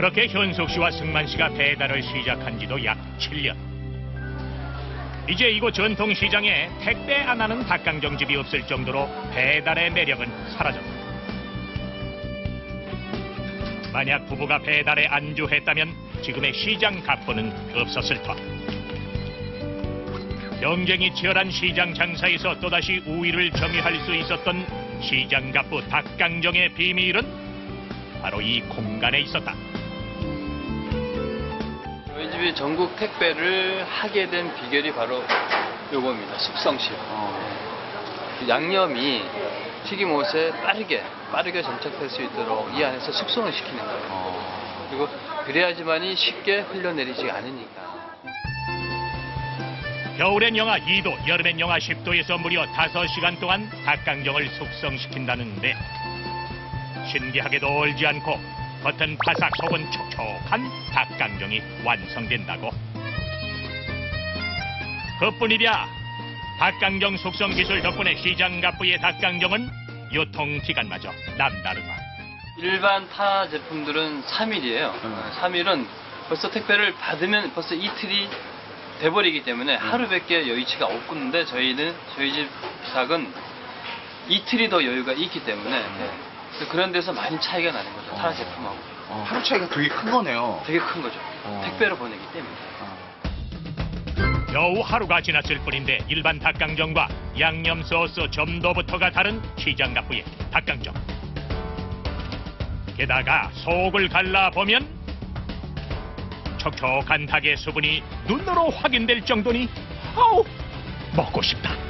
그렇게 현숙 씨와 승만 씨가 배달을 시작한 지도 약 7년. 이제 이곳 전통시장에 택배 안 하는 닭강정 집이 없을 정도로 배달의 매력은 사라졌다. 만약 부부가 배달에 안주했다면 지금의 시장 갑부는 없었을 터. 경쟁이 치열한 시장 장사에서 또다시 우위를 점유할 수 있었던 시장 갑부 닭강정의 비밀은 바로 이 공간에 있었다. 저희 집이 전국 택배를 하게 된 비결이 바로 요겁니다. 숙성실. 양념이 튀김옷에 빠르게 빠르게 정착될 수 있도록 이 안에서 숙성을 시키는 거예요. 그리고 그래야지만이 쉽게 흘러내리지 않으니까. 겨울엔 영하 2도, 여름엔 영하 10도에서 무려 5시간 동안 닭강정을 숙성시킨다는데 신기하게도 얼지 않고 겉은 바삭 속은 촉촉한 닭강정이 완성된다고. 그뿐이랴 닭강정 숙성 기술 덕분에 시장 갑부의 닭강정은 유통기간마저 남다르다. 일반 타 제품들은 3일이에요. 3일은 벌써 택배를 받으면 벌써 이틀이 돼버리기 때문에 하루밖에 여유치가 없는데 저희는 저희 집 닭은 이틀이 더 여유가 있기 때문에 그래서 그런 데서 많이 차이가 나는 거죠. 타 제품하고 하루 차이가 되게 큰 거네요. 되게 큰 거죠. 어. 택배로 보내기 때문에. 겨우 하루가 지났을 뿐인데 일반 닭강정과 양념 소스 점도부터가 다른 시장 갑부의 닭강정. 게다가 속을 갈라보면 촉촉한 닭의 수분이 눈으로 확인될 정도니 아우 먹고 싶다.